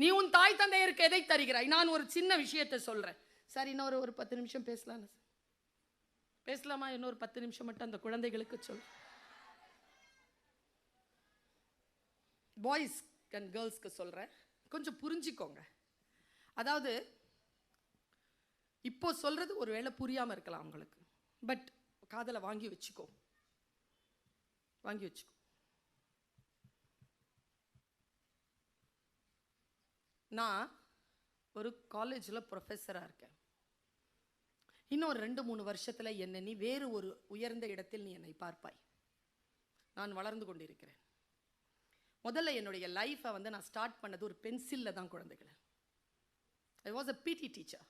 நீ உன் தாய் தந்தையருக்கு எதை தருகிறாய்? நான் ஒரு சின்ன விஷயத்தை சொல்கிறேன் சார் இன்னொரு ஒரு பத்து நிமிஷம் பேசலாம் பேசலாமா? இன்னொரு பத்து நிமிஷம் மட்டும் அந்த குழந்தைகளுக்கு சொல். பாய்ஸ் அண்ட் கேர்ள்ஸ்க்கு சொல்கிறேன் கொஞ்சம் புரிஞ்சிக்கோங்க. அதாவது இப்போ சொல்கிறது ஒரு வேளை புரியாமல் இருக்கலாம் அவங்களுக்கு. பட் காதலை வாங்கி வச்சுக்கோ. வாங்கி வச்சுக்கோ. நான் ஒரு காலேஜில் ப்ரொஃபஸராக இருக்கேன். இன்னும் ஒரு ரெண்டு மூணு வருஷத்தில் என்னை நீ வேறு ஒரு உயர்ந்த இடத்தில் நீ என்னை பார்ப்பாய். நான் வளர்ந்து கொண்டிருக்கிறேன். முதல்ல என்னுடைய லைஃப்பை வந்து நான் ஸ்டார்ட் பண்ணது ஒரு பென்சிலில் தான் குழந்தைகளை. I was a PT teacher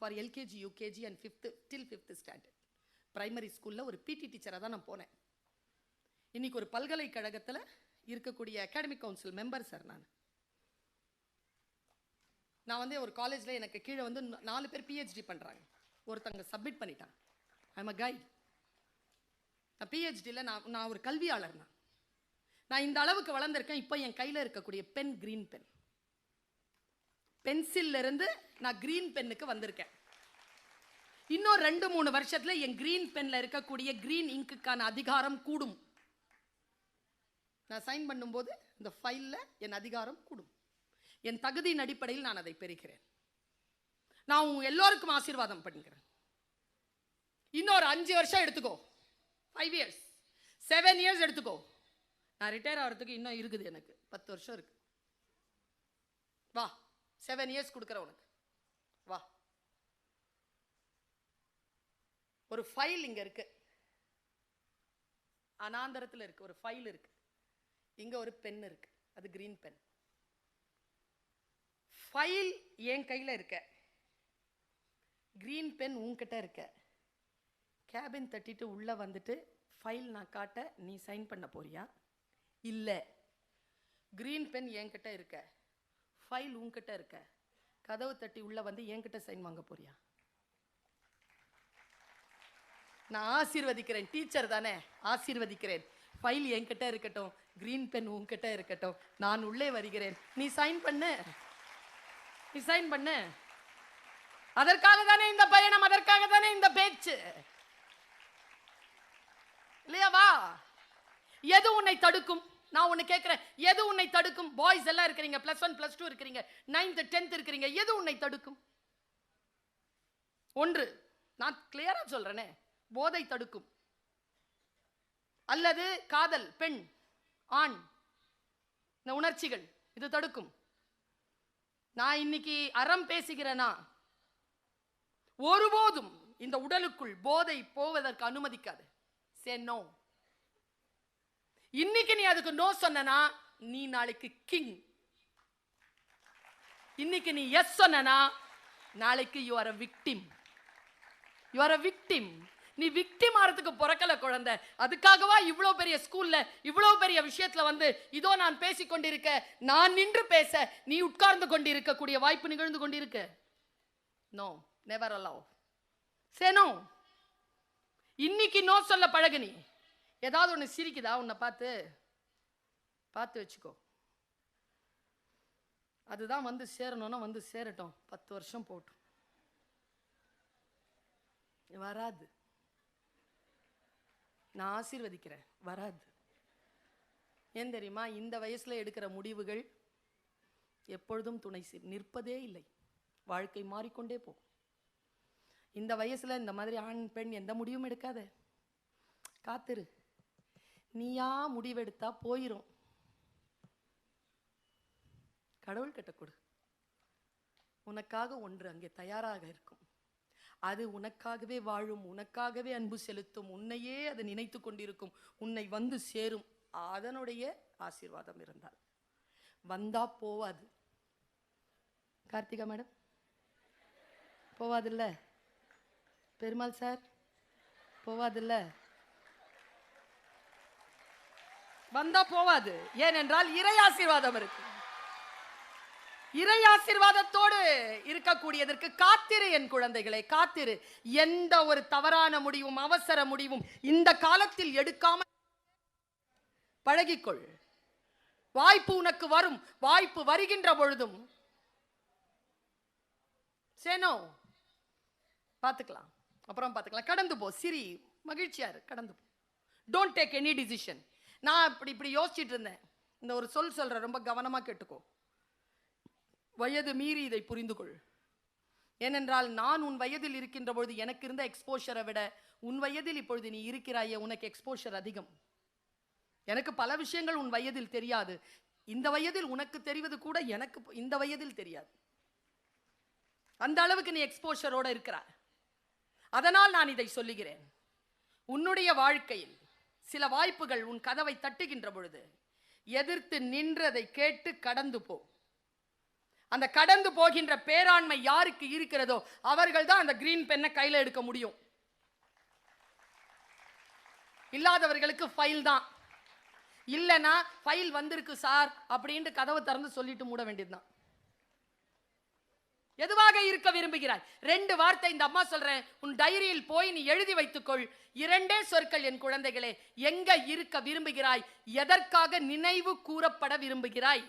for LKG UKG and fifth till fifth standard primary ஸ்கூலில் ஒரு பிடி டீச்சராக தான் நான் போனேன். இன்றைக்கி ஒரு பல்கலைக்கழகத்தில் இருக்கக்கூடிய அகாடமிக் கவுன்சில் மெம்பர் சார் நான். நான் வந்து ஒரு காலேஜில் எனக்கு கீழே வந்து நாலு பேர் பிஹெச்டி பண்ணுறாங்க ஒருத்தங்க சப்மிட் பண்ணிட்டாங்க. ஐம் அ கை நான் பிஹெச்டியில் நான் நான் ஒரு கல்வியாளர் நான் நான் இந்த அளவுக்கு வளர்ந்துருக்கேன் இப்போ என் கையில் இருக்கக்கூடிய பென் கிரீன் பென் பென்சில்லிருந்து நான் க்ரீன் பென்னுக்கு வந்திருக்கேன். இன்னும் ரெண்டு மூணு வருஷத்தில் என் க்ரீன் பென்னில் இருக்கக்கூடிய கிரீன் இங்குக்கான அதிகாரம் கூடும். நான் சைன் பண்ணும்போது இந்த ஃபைலில் என் அதிகாரம் கூடும். என் தகுதியின் அடிப்படையில் நான் அதை பெறுகிறேன். நான் உங்க எல்லோருக்கும் ஆசீர்வாதம் பண்ணுகிறேன். இன்னொரு அஞ்சு வருஷம் எடுத்துக்கோ. ஃபைவ் இயர்ஸ் செவன் இயர்ஸ் எடுத்துக்கோ. நான் ரிட்டையர் ஆகிறதுக்கு இன்னும் இருக்குது எனக்கு. பத்து வருஷம் இருக்கு. வா. செவன் இயர்ஸ் கொடுக்குறேன் உனக்கு. வா. ஒரு ஃபைல் இங்கே இருக்கு. அனாந்தரத்தில் இருக்கு. ஒரு ஃபைல் இருக்கு. இங்கே ஒரு பென் இருக்கு. அது க்ரீன் பென் ஃபைல் என் கையில் இருக்க. க்ரீன் பென் உன்கிட்ட இருக்க. கேபின் தட்டிட்டு உள்ளே வந்துட்டு ஃபைல் நான் காட்ட நீ சைன் பண்ண போறியா? இல்லை. க்ரீன் பென் என்கிட்ட இருக்க. ஃபைல் உன்கிட்ட இருக்க. கதவு தட்டி உள்ளே வந்து என்கிட்ட சைன் வாங்க போறியா? நான் ஆசீர்வதிக்கிறேன். டீச்சர் தானே. ஆசீர்வதிக்கிறேன். ஃபைல் என்கிட்ட இருக்கட்டும். க்ரீன் பென் உன்கிட்ட இருக்கட்டும். நான் உள்ளே வருகிறேன். நீ சைன் பண்ணு. ரிசைன் பண்ணு. அதற்காக தானே இந்த பயணம் அதற்காக தானே இந்த பேச்சு. இல்லையா வா. எது உன்னை தடுக்கும்? நான் உன்னை கேட்கிறேன் எது உன்னை தடுக்கும்? பாய்ஸ் எல்லாம் இருக்கிறீங்க பிளஸ் ஒன் பிளஸ் டூ இருக்கிறீங்க நைன்த் டென்த் இருக்கிறீங்க. எது உன்னை தடுக்கும்? ஒன்று நான் கிளியரா சொல்றேனே. போதை தடுக்கும். அல்லது காதல் பெண் ஆண் இந்த உணர்ச்சிகள் இது தடுக்கும். நான் இன்னைக்கு அறம் பேசுகிறேனா? ஒருபோதும் இந்த உடலுக்குள் போதை போவதற்கு அனுமதிக்காது. சே நோ இன்னைக்கு நீ அதுக்கு நோ சொன்னனா நீ நாளைக்கு கிங் இன்னைக்கு நீ எஸ் சொன்னனா நாளைக்கு you are a victim you are a victim நீ விக்டி ஆறதுக்கு பிறக்கல குழந்தை. அதுக்காகவா இவ்வளோ பெரிய ஸ்கூல்ல இவ்வளோ பெரிய விஷயத்துல வந்து இதோ நான் பேசி கொண்டிருக்க நான் நின்று பேச நீ உட்கார்ந்து கொண்டிருக்கக்கூடிய வாய்ப்பு நிகழ்ந்து கொண்டிருக்க? நோ நெவர் அலவ் சேனோ இன்னைக்கு நோ சொல்ல பழகு நீ. ஏதாவது ஒன்று சிரிக்குதா? உன்னை பார்த்து. பார்த்து வச்சுக்கோ. அதுதான் வந்து சேரணும்னா வந்து சேரட்டும். பத்து வருஷம் போட்டும். வராது. நான் ஆசீர்வதிக்கிறேன். வராது. ஏன் தெரியுமா? இந்த வயசில் எடுக்கிற முடிவுகள் எப்பொழுதும் துணை சி- நிற்பதே இல்லை. வாழ்க்கை மாறிக்கொண்டே போகும். இந்த வயசில் இந்த மாதிரி ஆண் பெண் எந்த முடிவும் எடுக்காத. காத்திரு. நீயா முடிவெடுத்தா போயிரும். கடவுள் கிட்ட கொடு. உனக்காக ஒன்று அங்கே தயாராக இருக்கும். அது உனக்காகவே வாழும் உனக்காகவே அன்பு செலுத்தும் உன்னையே அது நினைத்து கொண்டிருக்கும் உன்னை வந்து சேரும். அதனுடைய ஆசீர்வாதம் இருந்தால். வந்தா போவாது. கார்த்திகா மேடம்? போவாதில்ல? பெருமாள் சார்? போவாதில்ல? வந்தா போவாது. ஏனென்றால் இறை ஆசீர்வாதம் இருக்கு. இறை ஆசிர்வாதத்தோடு இருக்கக்கூடியதற்கு காத்திரு என் குழந்தைகளை காத்திரு. எந்த ஒரு தவறான முடிவும் அவசர முடிவும் இந்த காலத்தில் எடுக்காம பழகிக்கொள். வாய்ப்பு உனக்கு வரும். வாய்ப்பு வருகின்ற பொழுதும் சேனோ பார்த்துக்கலாம். அப்புறம் பார்த்துக்கலாம். கடந்து போ. சிரி. மகிழ்ச்சியா இரு. கடந்து போ. டோன்ட் டேக் எனி டிசிஷன் நான் இப்படி இப்படி யோசிச்சுட்டு இருந்தேன். இந்த ஒரு சொல் சொல்ற ரொம்ப கவனமா கேட்டுக்கோ. வயது மீறி இதை புரிந்து கொள் ஏனென்றால் நான் உன் வயதில் இருக்கின்ற பொழுது எனக்கு இருந்த எக்ஸ்போஷரை விட உன் வயதில் இப்பொழுது நீ இருக்கிறாயே உனக்கு எக்ஸ்போஷர் அதிகம். எனக்கு பல விஷயங்கள் உன் வயதில் தெரியாது. இந்த வயதில் உனக்கு தெரிவது கூட எனக்கு இந்த வயதில் தெரியாது. அந்த அளவுக்கு நீ எக்ஸ்போஷரோட இருக்கிறாய். அதனால் நான் இதை சொல்லுகிறேன். உன்னுடைய வாழ்க்கையில் சில வாய்ப்புகள் உன் கதவை தட்டுகின்ற பொழுது எதிர்த்து நின்றதை கேட்டு கடந்து போ. அந்த கடந்து போகின்ற பேராண்மை யாருக்கு இருக்கிறதோ அவர்கள் தான் அந்த கிரீன் பெண்ணை கையில் எடுக்க முடியும். இல்லாதவர்களுக்கு ஃபைல் தான். இல்லைன்னா ஃபைல் வந்திருக்கு சார் அப்படின்ட்டு கதவை திறந்து சொல்லிட்டு மூட வேண்டியதுதான். எதுவாக இருக்க விரும்புகிறாய்? ரெண்டு வார்த்தை இந்த அம்மா சொல்றேன். உன் டைரியில் போய் நீ எழுதி வைத்துக்கொள். இரண்டே சொற்கள் என் குழந்தைகளே எங்க இருக்க விரும்புகிறாய்? எதற்காக நினைவு கூறப்பட விரும்புகிறாய்?